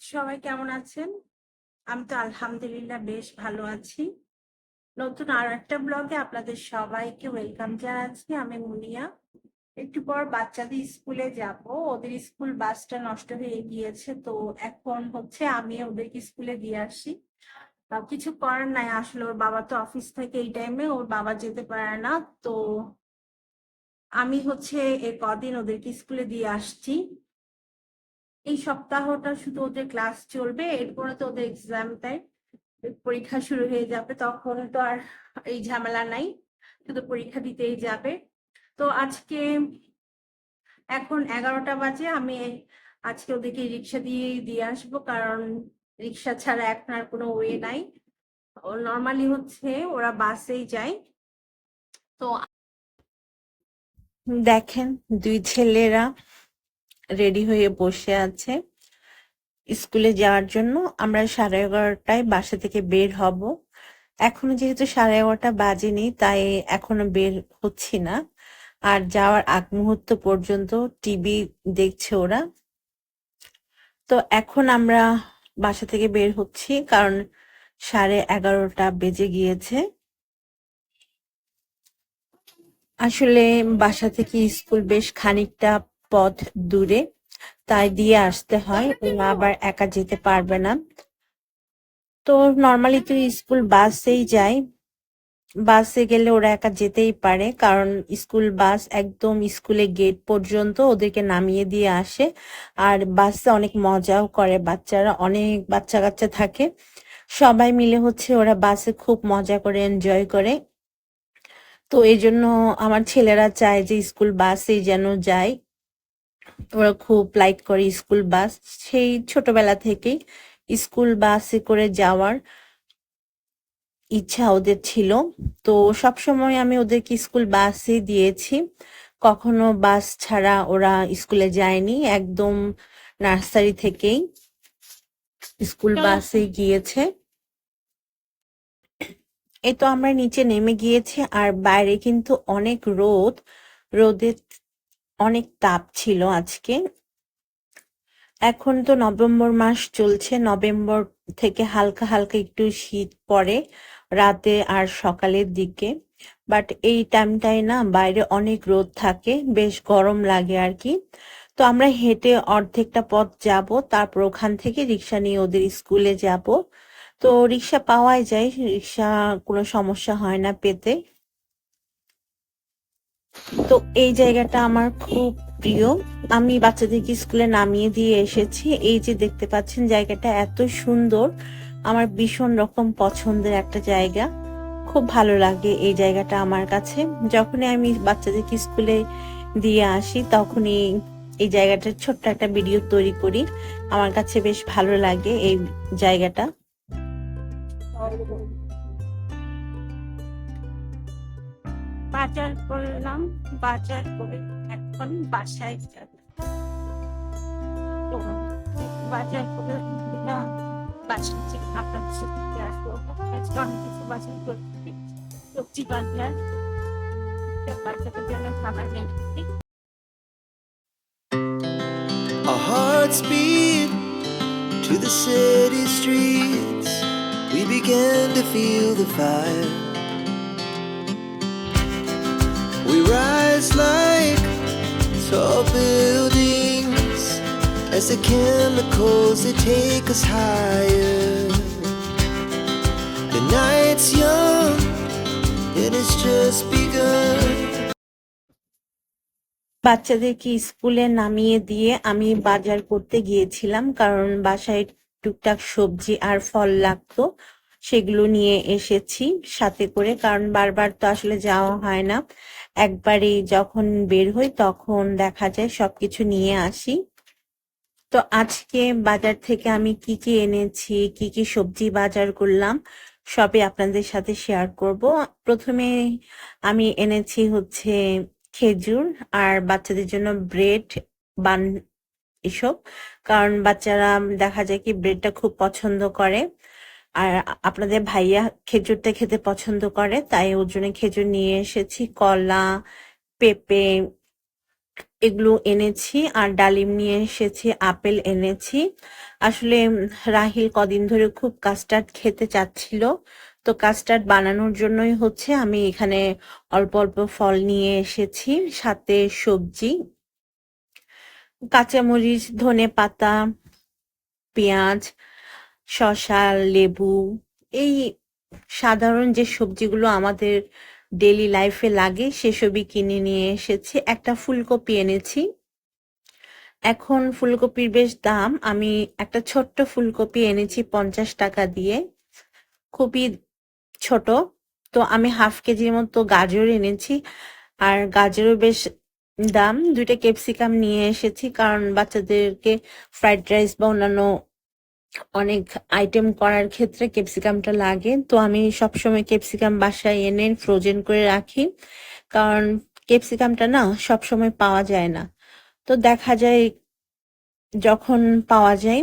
সবাই কেমন আছেন? আমি তো আলহামদুলিল্লাহ বেশ ভালো আছি। নতুন আর একটা ব্লগে আপনাদের সবাইকে ওয়েলকাম জানাচ্ছি। আমি মুনিয়া। একটু পর বাচ্চাদের স্কুলে যাব। ওদের স্কুল বাসটা নষ্ট হয়ে গিয়েছে। তো এখন হচ্ছে আমি ওদেরকে স্কুলে দিয়ে আসি। কিছু করার নাই আসলে ওর বাবা তো অফিস থেকে এই টাইমে, ওর বাবা যেতে পারে না। তো আমি হচ্ছে এ কদিন ওদেরকে স্কুলে দিয়ে আসছি। এই সপ্তাহটা শুধু ওদের ক্লাস চলবে, এরপরে তো ওদের এক্সাম দেয় পরীক্ষা শুরু হয়ে যাবে, তখন তো আর এই ঝামেলা নাই, শুধু পরীক্ষা দিতেই যাবে। তো আজকে এখন এগারোটা বাজে, আমি আজকে ওদেরকে রিক্সা দিয়ে দিয়ে আসব, কারণ রিক্সা ছাড়া এখন আর কোনো ওয়ে নাই। নর্মালি হচ্ছে ওরা বাসেই যায়। তো দেখেন, দুই ছেলেরা রেডি হয়ে বসে আছে। স্কুলে যাওয়ার জন্য আমরা সাড়ে এগারোটায় বাসা থেকে বের হব। এখনও যেহেতু সাড়ে এগারোটা বাজেনি, তাই এখনও বের হচ্ছি না। আর যাওয়ার আগ মুহূর্ত পর্যন্ত টিভি দেখছে ওরা। তো এখন আমরা বাসা থেকে বের হচ্ছি, কারণ সাড়ে এগারোটা বেজে গিয়েছে। আসলে বাসা থেকে স্কুল বেশ খানিকটা পথ দূরে তাই দিয়ে আসতে হয়। ওরা আবার একা যেতে পারবে না। তো নর্মালি তো স্কুল বাসেই যায় বাসে গেলে ওরা একা যেতেই পারে কারণ স্কুল বাস একদম স্কুলে গেট পর্যন্ত ওদেরকে নামিয়ে দিয়ে আসে। আর বাসে অনেক মজাও করে বাচ্চারা অনেক বাচ্চা কাচ্চা থাকে। সবাই মিলে হচ্ছে ওরা বাসে খুব মজা করে এনজয় করে। তো এই জন্য আমার ছেলেরা চায় যে স্কুল বাসেই যেন যায়। ওরা খুব লাইক করে স্কুল বাস সেই ছোটবেলা থেকেই স্কুল বাসে করে যাওয়ার ইচ্ছা ওদের ছিল। তো সবসময় আমি ওদেরকে স্কুল বাসে দিয়েছি। কখনো বাস ছাড়া ওরা স্কুলে যায়নি। একদম নার্সারি থেকেই স্কুল বাসে গিয়েছে। এই তো আমরা নিচে নেমে গিয়েছি আর বাইরে কিন্তু অনেক রোদ। রোদের অনেক তাপ ছিল আজকে। এখন তো নভেম্বর মাস চলছে, নভেম্বর থেকে হালকা হালকা একটু শীত পড়ে রাতে আর সকালের দিকে। বাট এই টাইমটায় না বাইরে অনেক রোদ থাকে, বেশ গরম লাগে আর কি। তো আমরা হেঁটে অর্ধেকটা পথ যাব, তারপর ওখান থেকে রিক্সা নিয়ে ওদের স্কুলে যাব। তো রিক্সা পাওয়াই যায়, রিক্সা কোনো সমস্যা হয় না পেতে। তো এই জায়গাটা আমার খুব প্রিয়। আমি বাচ্চাদেরকে স্কুলে নামিয়ে দিয়ে এসেছি। এই যে দেখতে পাচ্ছেন জায়গাটা এত সুন্দর। আমার ভীষণ রকম পছন্দের একটা জায়গা। খুব ভালো লাগে এই জায়গাটা আমার কাছে। যখনই আমি বাচ্চাদেরকে স্কুলে দিয়ে আসি, তখনই এই জায়গাটার ছোট্ট একটা ভিডিও তৈরি করি। আমার কাছে বেশ ভালো লাগে এই জায়গাটা। বাজার করলাম, বাজার করে এখন বাসায় বাজার করে বাসায় যে আপনার সাথে আসব কিছু বাজার করছি সবজি বাজার বাচ্চাদের জন্য খাবার নিয়ে beat to the city streets. We began to feel the fire. We rise like tall buildings as the chemicals they take us higher. The night's young, it has just begun. বাচ্চাদেরকে স্কুলে নামিয়ে দিয়ে আমি বাজার করতে গিয়েছিলাম কারণ বাসায় টুকটাক সবজি আর ফল লাগতো সেগুলো নিয়ে এসেছি সাথে করে কারণ বারবার তো আসলে যাওয়া হয় না একবারই যখন বের হই তখন দেখা যায় সবকিছু নিয়ে আসি। তো আজকে বাজার থেকে আমি কি কি এনেছি, কি কি সবজি বাজার করলাম, সবই আপনাদের সাথে শেয়ার করব। প্রথমে আমি এনেছি হচ্ছে খেজুর আর বাচ্চাদের জন্য ব্রেড বান এসব। কারণ বাচ্চারা দেখা যায় কি ব্রেডটা খুব পছন্দ করে। আর আপনাদের ভাইয়া খেজুরটা খেতে পছন্দ করে, তাই ওর জন্য খেজুর নিয়ে এসেছি, কলা, পেঁপে এগুলো এনেছি আর ডালিম নিয়ে এসেছি, আপেল এনেছি। আসলে রাহিল কদিন ধরে খুব কাস্টার্ড খেতে চাচ্ছিল, তো কাস্টার্ড বানানোর জন্যই হচ্ছে আমি এখানে অল্প অল্প ফল নিয়ে এসেছি, সাথে সবজি, কাঁচামরিচ ধনে পাতা পেঁয়াজ শসা লেবু, এই সাধারণ যে সবজিগুলো আমাদের ডেলি লাইফে লাগে, সেসবই কিনে নিয়ে এসেছি। একটা ফুলকপি এনেছি। এখন ফুলকপির বেশ দাম। আমি একটা ছোট্ট ফুলকপি এনেছি পঞ্চাশ টাকা দিয়ে। খুবই ছোট। তো আমি হাফ কেজির মতো গাজর এনেছি। আর গাজরও বেশ দাম। দুইটা ক্যাপসিকাম নিয়ে এসেছি। কারণ বাচ্চাদেরকে ফ্রাইড রাইস বা অন্যান্য অনেক আইটেম করার ক্ষেত্রে ক্যাপসিকামটা লাগে। তো আমি সবসময় ক্যাপসিকাম বাসায় এনে ফ্রোজেন করে রাখি। কারণ ক্যাপসিকামটা না সবসময় পাওয়া যায় না। তো দেখা যায় যখন পাওয়া যায়,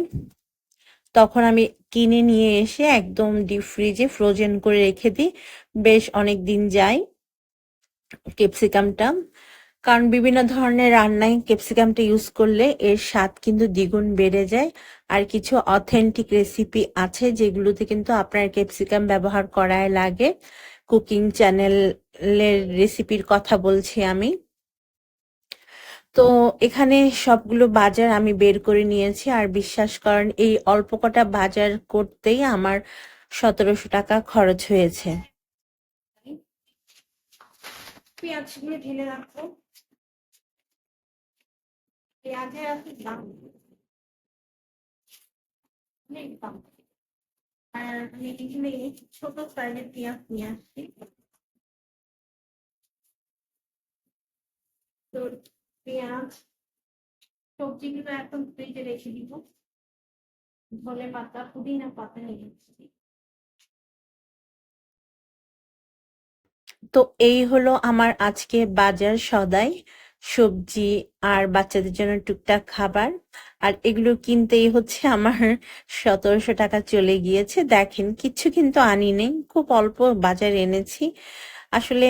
তখন আমি কিনে নিয়ে এসে একদম ডিপ ফ্রিজে ফ্রোজেন করে রেখে দিই। বেশ অনেক দিন যায় ক্যাপসিকামটা কারণ বিভিন্ন ধরনের রান্নায় ক্যাপসিকামটা ইউজ করলে এর স্বাদ কিন্তু দ্বিগুণ বেড়ে যায়। আর কিছু অথেন্টিক রেসিপি আছে যেগুলোতে কিন্তু আপনার ক্যাপসিকাম ব্যবহার করাই লাগে। কুকিং চ্যানেলের রেসিপির কথা বলছি আমি। তো এখানে সবগুলো বাজার আমি বের করে নিয়েছি। আর বিশ্বাস করেন, এই অল্প কটা বাজার করতেই আমার সতেরোশো টাকা খরচ হয়েছে। পেঁয়াজগুলো ঢেলে রাখো পেঁয়াজের এত দাম আর ছোট পেঁয়াজ নিয়ে পেঁয়াজ সবজিগুলো ফ্রিজে রেখে দিব পাতা পুদিনা পাতা নিয়ে তো এই হলো আমার আজকে বাজার সদাই। সবজি আর বাচ্চাদের জন্য টুকটাক খাবার। আর এগুলো কিনতেই হচ্ছে আমার সতেরোশো টাকা চলে গিয়েছে। দেখেন কিচ্ছু কিন্তু আনি নেই, খুব অল্প বাজার এনেছি। আসলে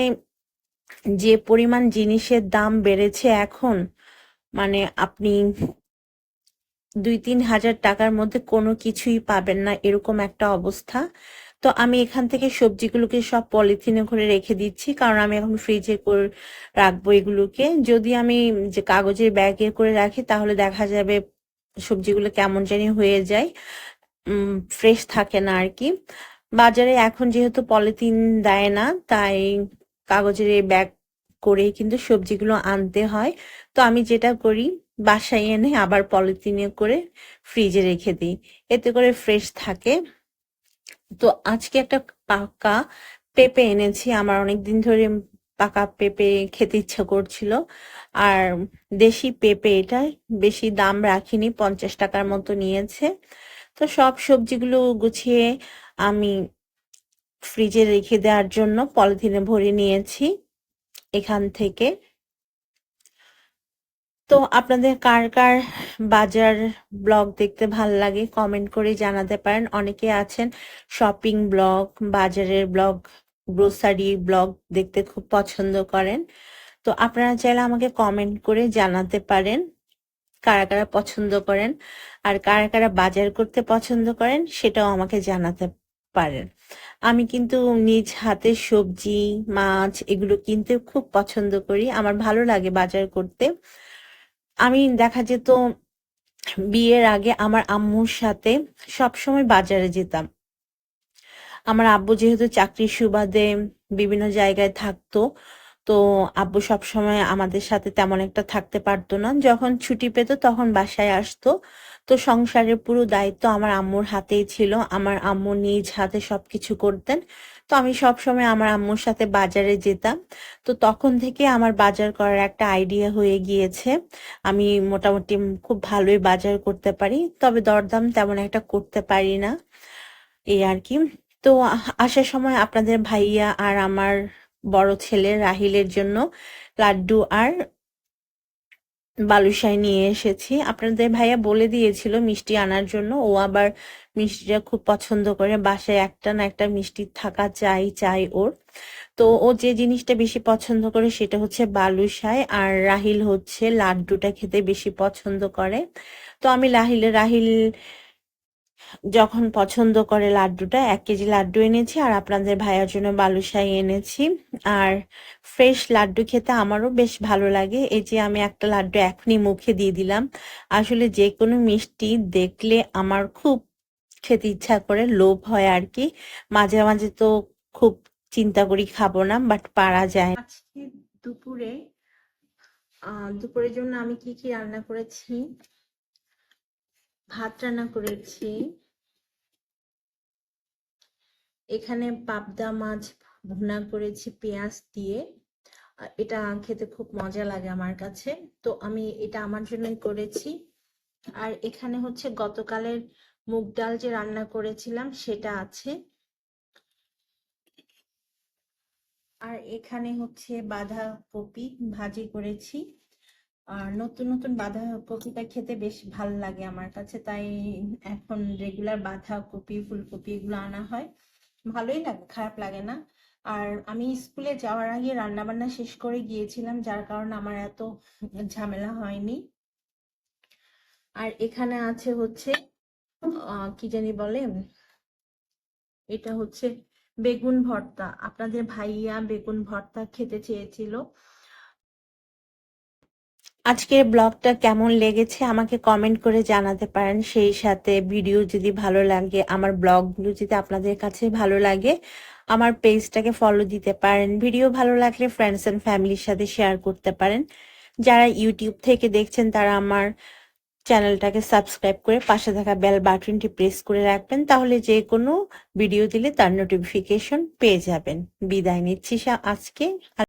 যে পরিমাণ জিনিসের দাম বেড়েছে এখন মানে আপনি দুই তিন হাজার টাকার মধ্যে কোনো কিছুই পাবেন না, এরকম একটা অবস্থা। তো আমি এখান থেকে সবজিগুলোকে সব পলিথিনে করে রেখে দিচ্ছি, কারণ আমি এখন ফ্রিজে করে রাখব এগুলোকে। যদি আমি যে কাগজের ব্যাগে করে রাখি, তাহলে দেখা যাবে সবজিগুলো কেমন জানি হয়ে যায় ফ্রেশ থাকে না আর কি। বাজারে এখন যেহেতু পলিথিন দেয় না, তাই কাগজের এই ব্যাগ করেই কিন্তু সবজিগুলো আনতে হয়। তো আমি যেটা করি, বাসায় এনে আবার পলিথিনে করে ফ্রিজে রেখে দিই। এতে করে ফ্রেশ থাকে। তো আজকে একটা পাকা পেঁপে এনেছি। আমার অনেক দিন ধরে পাকা পেঁপে খেতে ইচ্ছা করছিল। আর দেশি পেঁপে এটা বেশি দাম রাখিনি, পঞ্চাশ টাকার মতো নিয়েছে। তো সব সবজিগুলো গুছিয়ে আমি ফ্রিজে রেখে দেওয়ার জন্য পলিথিনে ভরে নিয়েছি এখান থেকে। তো আপনাদের কার কার বাজার ব্লগ দেখতে ভালো লাগে কমেন্ট করে জানাতে পারেন। অনেকে আছেন শপিং ব্লগ বাজারের ব্লগ গ্রোসারি ব্লগ দেখতে খুব পছন্দ করেন। তো আপনারা চাইলে আমাকে কমেন্ট করে জানাতে পারেন কারা কারা পছন্দ করেন আর কারা কারা বাজার করতে পছন্দ করেন সেটাও আমাকে জানাতে পারেন। আমি কিন্তু নিজ হাতে সবজি, মাছ এগুলো কিনতে খুব পছন্দ করি। আমার ভালো লাগে বাজার করতে। আমি দেখা যেত বিয়ের আগে আমার আম্মুর সাথে সবসময় বাজারে যেতাম। আমার আব্বু যেহেতু চাকরির সুবাদে বিভিন্ন জায়গায় থাকতো, তো আব্বু সবসময় আমাদের সাথে তেমন একটা থাকতে পারতো না। যখন ছুটি পেত তখন বাসায় আসতো। তো সংসারের পুরো দায়িত্ব আমার আম্মুর হাতেই ছিল। আমার আম্মু নিজ হাতে সবকিছু করতেন। তো আমি সবসময় আমার আম্মুর সাথে বাজারে যেতাম। তো তখন থেকে আমার বাজার করার একটা আইডিয়া হয়ে গিয়েছে। আমি মোটামুটি খুব ভালোই বাজার করতে পারি, তবে দরদাম তেমন একটা করতে পারি না। এই আর কি। তো আসার সময় আপনাদের ভাইয়া আর আমার বড় ছেলে রাহিলের জন্য লাড্ডু আর বালুশাই নিয়ে এসেছি। আপনাদের ভাইয়া বলে দিয়েছিল মিষ্টি আনার জন্য। ও আবার মিষ্টিটা খুব পছন্দ করে। বাসায় একটা না একটা মিষ্টি থাকা চাই চাই ওর। তো ও যে জিনিসটা বেশি পছন্দ করে সেটা হচ্ছে বালুশাই আর রাহিল হচ্ছে লাড্ডুটা খেতে বেশি পছন্দ করে। তো আমি রাহিল রাহিল যখন পছন্দ করে লাড্ডুটা, এক কেজি লাড্ডু এনেছি আর আপনাদের ভাইয়ার জন্য বালুশাই এনেছি। আর ফ্রেশ লাড্ডু খেতে আমারও বেশ ভালো লাগে। এই যে আমি একটা লাড্ডু এখনই মুখে দিয়ে দিলাম। আসলে যে কোনো মিষ্টি দেখলে আমার খুব খেতে ইচ্ছা করে, লোভ হয় আর কি। মাঝে মাঝে তো খুব চিন্তা করি খাব না, বাট পারা যায়। আজকে দুপুরে দুপুরের জন্য আমি কি কি রান্না করেছি? ভাত রান্না করেছি। এখানে পাবদা মাছ ভুনা করেছি পেঁয়াজ দিয়ে। এটা খেতে খুব মজা লাগে আমার কাছে। তো আমি এটা আমার জন্যই করেছি। আর এখানে হচ্ছে গতকালের মুগ ডাল যে রান্না করেছিলাম সেটা আছে। আর এখানে হচ্ছে বাঁধাকপি ভাজি করেছি। আর নতুন নতুন বাঁধাকপিটা খেতে বেশ ভালো লাগে আমার কাছে। তাই এখন রেগুলার বাঁধাকপি, ফুলকপি এগুলো আনা হয়। ভালোই লাগে, খারাপ লাগে না। আর আমি স্কুলে যাওয়ার আগে রান্না বান্না শেষ করে গিয়েছিলাম, যার কারণে আমার এত ঝামেলা হয়নি। আর এখানে আছে হচ্ছে কি জানি বলে? এটা হচ্ছে বেগুন ভর্তা। আপনাদের ভাইয়া বেগুন ভর্তা খেতে চেয়েছিল। আজকের ব্লগটা কেমন লেগেছে আমাকে কমেন্ট করে জানাতে পারেন। সেই সাথে ভিডিও যদি ভালো লাগে, আমার ব্লগগুলো যদি আপনাদের কাছে ভালো লাগে, আমার পেজটাকে ফলো দিতে পারেন। ভিডিও ভালো লাগলে ফ্রেন্ডস অ্যান্ড ফ্যামিলির সাথে শেয়ার করতে পারেন। যারা ইউটিউব থেকে দেখছেন, তারা আমার চ্যানেলটাকে সাবস্ক্রাইব করে পাশে থাকা বেল বাটনটি প্রেস করে রাখবেন, তাহলে যে কোনো ভিডিও দিলে তার নোটিফিকেশন পেয়ে যাবেন। বিদায় নিচ্ছি আজকে।